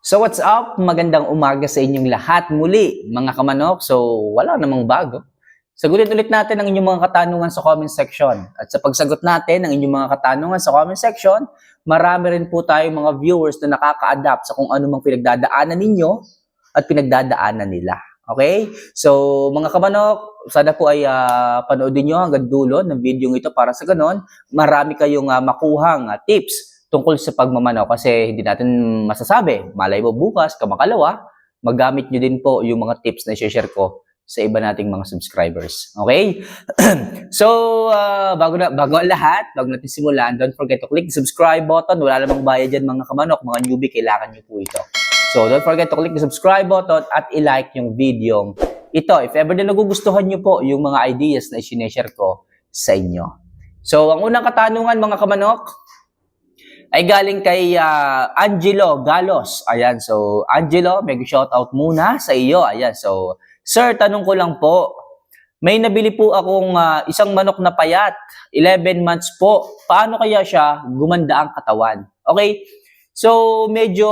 So what's up? Magandang umaga sa inyong lahat muli, mga kamanok. So wala namang bago. Sagutin ulit natin ang inyong mga katanungan sa comment section. At sa pagsagot natin ng inyong mga katanungan sa comment section, marami rin po tayong mga viewers na nakaka-adapt sa kung ano mang pinagdadaanan ninyo at pinagdadaanan nila. Okay? So, mga kamanok, sana po ay ah, panoodin nyo hanggang dulo ng video ito para sa ganon, marami kayong ah, makuhang ah, tips tungkol sa pagmamanaw kasi hindi natin masasabi. Malay mo bukas, kamakalawa, magamit nyo din po yung mga tips na share ko sa iba nating mga subscribers. Okay? so, ah, bago na bago ang lahat, bago natin simulan, don't forget to click the subscribe button. Wala namang bayad dyan mga kamanok, mga newbie, kailangan nyo po ito. So, don't forget to click the subscribe button at i-like yung video ito. If ever na nagugustuhan nyo po yung mga ideas na sineshare ko sa inyo. So, ang unang katanungan mga kamanok, ay galing kay ah, Angelo Galos. Ayan, so Angelo, may shout out muna sa iyo. Ayan, so Sir, tanong ko lang po. May nabili po akong ah, isang manok na payat, 11 months po. Paano kaya siya gumanda ang katawan? Okay? So, medyo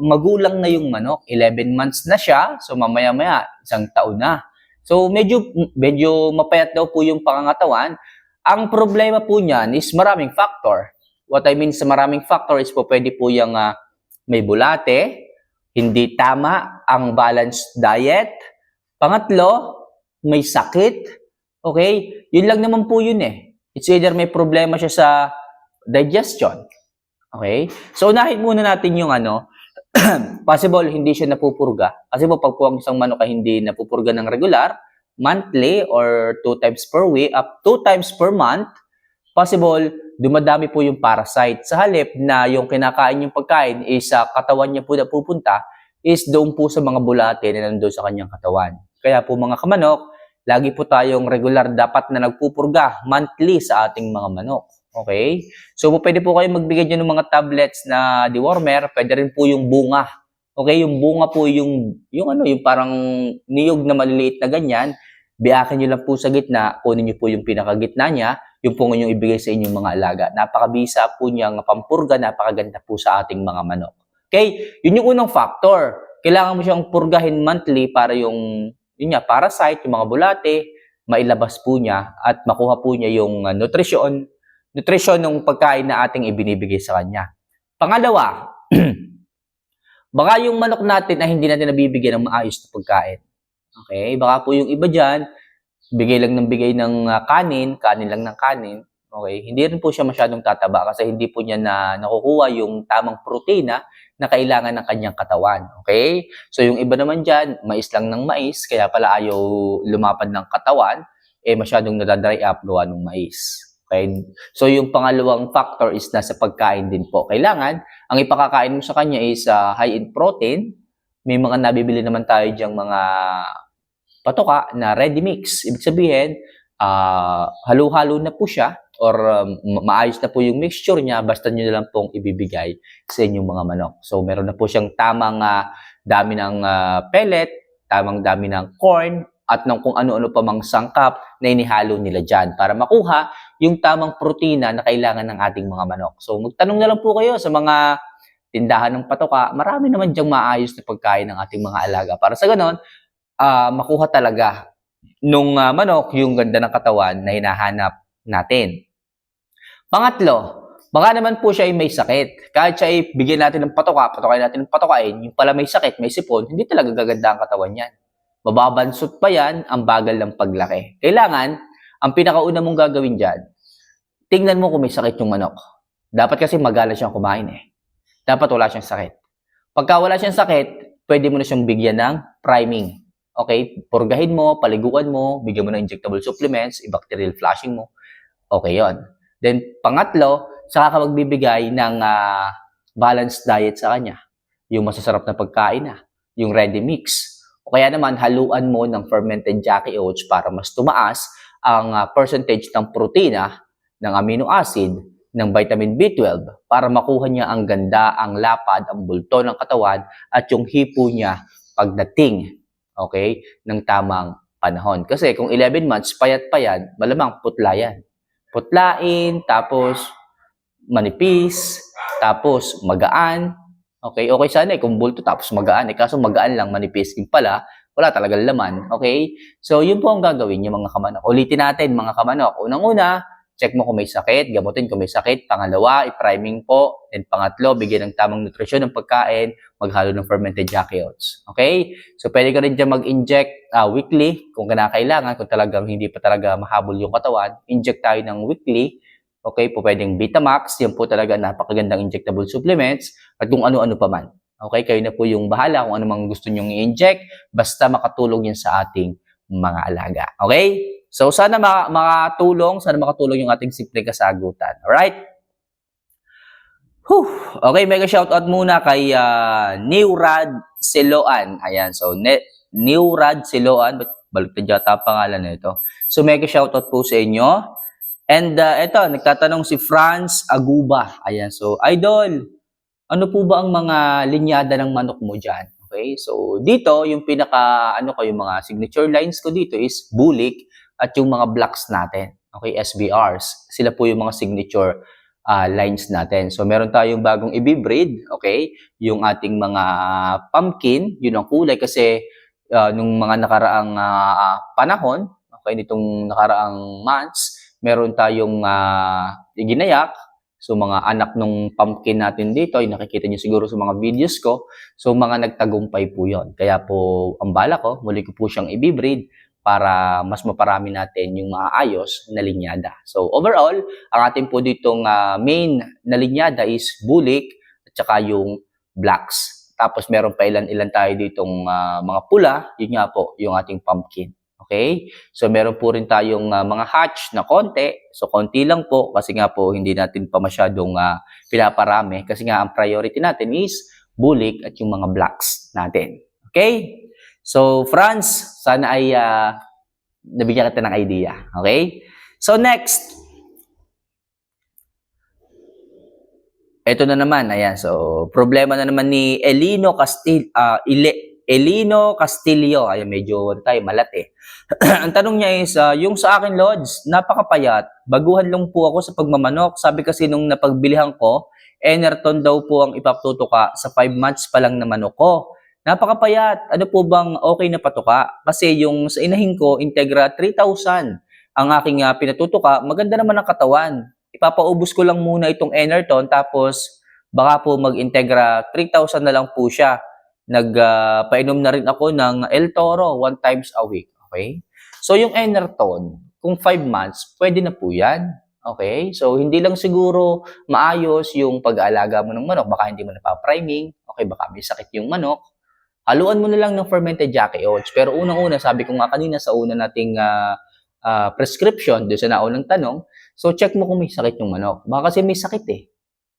magulang na yung manok. 11 months na siya. So, mamaya-maya, isang taon na. So, medyo, medyo mapayat daw po yung pangangatawan. Ang problema po niyan is maraming factor. What I mean sa maraming factor is po pwede po yung ah, may bulate, hindi tama ang balanced diet. Pangatlo, may sakit. Okay? Yun lang naman po yun eh. It's either may problema siya sa digestion. Okay? So, unahin muna natin yung ano, possible hindi siya napupurga. Kasi po, pag po ang isang manok ay hindi napupurga ng regular, monthly or two times per week, up two times per month, possible dumadami po yung parasite. Sa halip na yung kinakain yung pagkain is sa katawan niya po na pupunta, is doon po sa mga bulate na nandoon sa kanyang katawan. Kaya po mga kamanok, lagi po tayong regular dapat na nagpupurga monthly sa ating mga manok. Okay? So po, pwede po kayo magbigay dyan ng mga tablets na dewormer, pwede rin po yung bunga. Okay, yung bunga po yung yung ano, yung parang niyog na maliliit na ganyan, biyakin niyo lang po sa gitna, kunin niyo po yung pinakagitna niya, yung po inyong ibigay sa inyong mga alaga. Napakabisa po niyang pampurga, napakaganda po sa ating mga manok. Okay? Yun yung unang factor. Kailangan mo siyang purgahin monthly para yung, yun nga, parasite, yung mga bulate, mailabas po niya at makuha po niya yung uh, nutrition, nutrition ng pagkain na ating ibinibigay sa kanya. Pangalawa, baka yung manok natin ay hindi natin nabibigyan ng maayos na pagkain. Okay? Baka po yung iba dyan, bigay lang ng bigay ng uh, kanin, kanin lang ng kanin. Okay? Hindi rin po siya masyadong tataba kasi hindi po niya na nakukuha yung tamang protina na kailangan ng kanyang katawan. Okay? So yung iba naman dyan, mais lang ng mais, kaya pala ayaw lumapad ng katawan, eh masyadong nadadry up gawa ng mais. Okay? So yung pangalawang factor is nasa pagkain din po. Kailangan, ang ipakakain mo sa kanya is uh, high in protein. May mga nabibili naman tayo diyang mga patoka na ready mix. Ibig sabihin, ah, halo-halo na po siya or um, ma- maayos na po yung mixture niya basta nyo na lang pong ibibigay sa inyong mga manok. So meron na po siyang tamang ah, dami ng ah, pellet, tamang dami ng corn, at ng kung ano-ano pa mang sangkap na inihalo nila dyan para makuha yung tamang protina na kailangan ng ating mga manok. So magtanong na lang po kayo sa mga tindahan ng patoka, marami naman diyang maayos na pagkain ng ating mga alaga. Para sa ganon, ah, makuha talaga nung ah, manok yung ganda ng katawan na hinahanap natin. Pangatlo, baka naman po siya ay may sakit. Kahit siya ay bigyan natin ng patoka, patokain natin ng patokain, yung pala may sakit, may sipon, hindi talaga gaganda ang katawan niyan. Mababansot pa yan, ang bagal ng paglaki. Kailangan, ang pinakauna mong gagawin dyan, tingnan mo kung may sakit yung manok. Dapat kasi magalang siyang kumain eh. Dapat wala siyang sakit. Pagka wala siyang sakit, pwede mo na siyang bigyan ng priming. Okay? Purgahin mo, paliguan mo, bigyan mo ng injectable supplements, i-bacterial flushing mo. Okay yon. Then, pangatlo, saka ka magbibigay ng ah, balanced diet sa kanya. Yung masasarap na pagkain na. Yung ready mix. O kaya naman, haluan mo ng fermented jackie oats para mas tumaas ang ah, percentage ng protina, ng amino acid, ng vitamin B12 para makuha niya ang ganda, ang lapad, ang bulto ng katawan at yung hipo niya pagdating okay, ng tamang panahon. Kasi kung 11 months, payat pa yan, malamang putla yan. Putlain, tapos manipis, tapos magaan, Okay, okay sana eh kung bulto tapos magaan eh. Kaso magaan lang, manipis yung pala, wala talagang laman. Okay? So, yun po ang gagawin niyo mga kamanok. Ulitin natin mga kamanok. Unang-una, check mo kung may sakit, gamutin kung may sakit. Pangalawa, i-priming po. And pangatlo, bigyan ng tamang nutrisyon ng pagkain, maghalo ng fermented jackie oats. Okay? So, pwede ka rin dyan mag-inject ah, weekly kung kinakailangan, kung talagang hindi pa talaga mahabol yung katawan. Inject tayo ng weekly. Okay, po pwedeng Vitamax, yan po talaga napakagandang injectable supplements at kung ano-ano pa man. Okay, kayo na po yung bahala kung ano mang gusto nyong i-inject, basta makatulong yan sa ating mga alaga. Okay? So, sana ma- makatulong, sana makatulong yung ating simpleng kasagutan. Alright? Whew. Okay, mega shoutout muna kay uh, Neurad Siloan. Ayan, so ne- Neurad Siloan, ba't baliktad yata ang pangalan na ito. So, mega shoutout po sa inyo. And uh, ito, nagtatanong si Franz Aguba. Ayan, so, Idol, ano po ba ang mga linyada ng manok mo dyan? Okay, so dito, yung pinaka, ano ko, yung mga signature lines ko dito is bulik at yung mga blocks natin. Okay, SBRs. Sila po yung mga signature ah, lines natin. So meron tayong bagong i-breed, okay? Yung ating mga pumpkin, yun ang kulay kasi ah, nung mga nakaraang ah, panahon, okay, nitong nakaraang months, meron tayong uh, ginayak. So mga anak nung pumpkin natin dito, ay nakikita niyo siguro sa mga videos ko. So mga nagtagumpay po yon. Kaya po ang bala ko, muli ko po siyang i-breed para mas maparami natin yung maayos na linyada. So overall, ang ating po ditong ah, main na linyada is bulik at saka yung blacks. Tapos meron pa ilan-ilan tayo ditong ah, mga pula, yun nga po, yung ating pumpkin. Okay? So meron po rin tayong ah, mga hatch na konti. So konti lang po kasi nga po hindi natin pa masyadong ah, pinaparami kasi nga ang priority natin is bulik at yung mga blacks natin. Okay? So Franz, sana ay ah, nabigyan kita ng idea. Okay? So next, ito na naman, ayan. So, problema na naman ni Elino Castil, ah, Ile, Elino Castillo. Ayan, medyo ano tayo, malat eh. Ang tanong niya is, ah, yung sa akin, Lods, napakapayat. Baguhan lang po ako sa pagmamanok. Sabi kasi nung napagbilihan ko, Enerton daw po ang ipapatutuka sa 5 months pa lang na manok ko. Napakapayat. Ano po bang okay na patuka? Kasi yung sa inahin ko, Integra 3,000 ang aking ah, pinatutuka. Maganda naman ang katawan. Ipapaubos ko lang muna itong Enerton tapos baka po mag-Integra 3,000 na lang po siya. Nagpainom na rin ako ng El Toro one times a week. Okay? So yung Enerton, kung 5 months, pwede na po yan. Okay? So hindi lang siguro maayos yung pag-aalaga mo ng manok. Baka hindi mo napapriming. Okay, baka may sakit yung manok. Haluan mo na lang ng fermented jackie oats. Pero unang-una, sabi ko nga kanina sa una nating ah, ah, prescription, doon sa naunang tanong, so check mo kung may sakit yung manok. Baka kasi may sakit eh.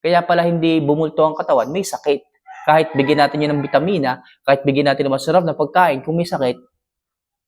Kaya pala hindi bumulto ang katawan, may sakit. Kahit bigyan natin yun ng vitamina, kahit bigyan natin ng masarap na pagkain, kung may sakit,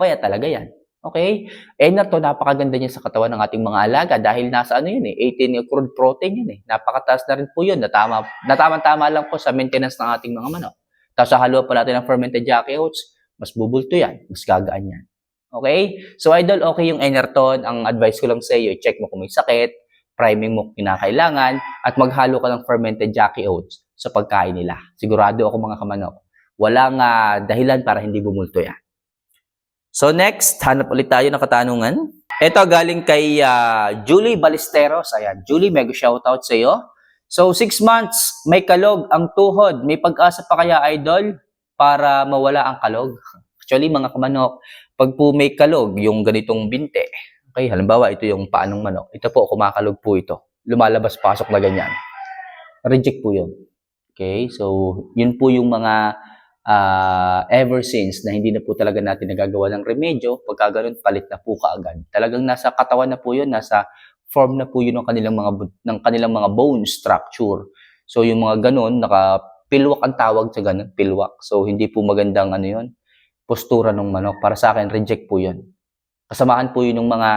paya talaga yan. Okay? Enerto, napakaganda niya sa katawan ng ating mga alaga dahil nasa ano yun eh, 18 crude protein yun eh. Napakataas na rin po yun. Natama, natama-tama lang po sa maintenance ng ating mga manok. Tapos haluan pa natin ng fermented jackie oats, mas bubulto yan, mas gagaan yan. Okay? So idol, okay yung Enerton. Ang advice ko lang sa iyo, check mo kung may sakit, priming mo kinakailangan, at maghalo ka ng fermented jackie oats sa pagkain nila. Sigurado ako mga kamanok. Walang ah, dahilan para hindi bumulto yan. So next, hanap ulit tayo ng katanungan. Ito galing kay ah, Julie Ballesteros. Ayan, Julie, mega shoutout sa iyo. So, six months, may kalog ang tuhod. May pag-asa pa kaya, idol, para mawala ang kalog? Actually, mga kamanok, pag po may kalog, yung ganitong binte, okay, halimbawa, ito yung paanong manok. Ito po, kumakalog po ito. Lumalabas-pasok na ganyan. Reject po yun. Okay, so, yun po yung mga ah, ever since na hindi na po talaga natin nagagawa ng remedyo, pagka ganun, palit na po kaagad. Talagang nasa katawan na po yun, nasa form na po yun ng kanilang mga ng kanilang mga bone structure. So yung mga ganun, nakapilwak ang tawag sa ganun, pilwak. So hindi po magandang ano yun, postura ng manok. Para sa akin, reject po yun. Kasamaan po yun ng mga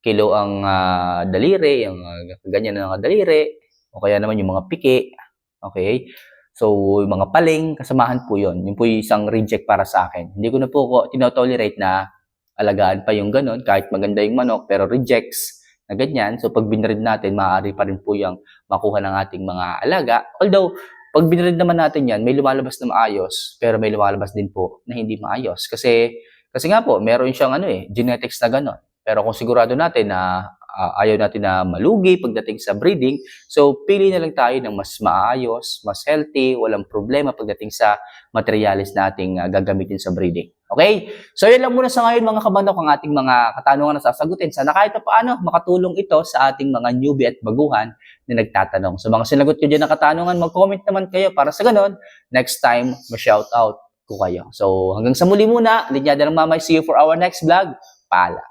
kilo ang ah, daliri, yung ah, ganyan na mga daliri, o kaya naman yung mga piki. Okay? So, yung mga paling, kasamahan po yun. Yun po yung isang reject para sa akin. Hindi ko na po ko tinotolerate na alagaan pa yung ganun, kahit maganda yung manok, pero rejects na ganyan. So, pag binread natin, maaari pa rin po yung makuha ng ating mga alaga. Although, pag binread naman natin yan, may lumalabas na maayos, pero may lumalabas din po na hindi maayos. Kasi, kasi nga po, meron siyang ano eh, genetics na gano'n. Pero kung sigurado natin na ah, ayaw natin na malugi pagdating sa breeding, so pili na lang tayo ng mas maayos, mas healthy, walang problema pagdating sa materialis nating ah, gagamitin sa breeding. Okay? So yun lang muna sa ngayon mga kamanok ang ating mga katanungan na sasagutin. Sana kahit pa paano makatulong ito sa ating mga newbie at baguhan na nagtatanong. So mga sinagot nyo dyan ng katanungan, mag-comment naman kayo para sa ganun, next time, ma-shout out ko kayo. So hanggang sa muli muna, linyada ng mamay, see you for our next vlog. Pala.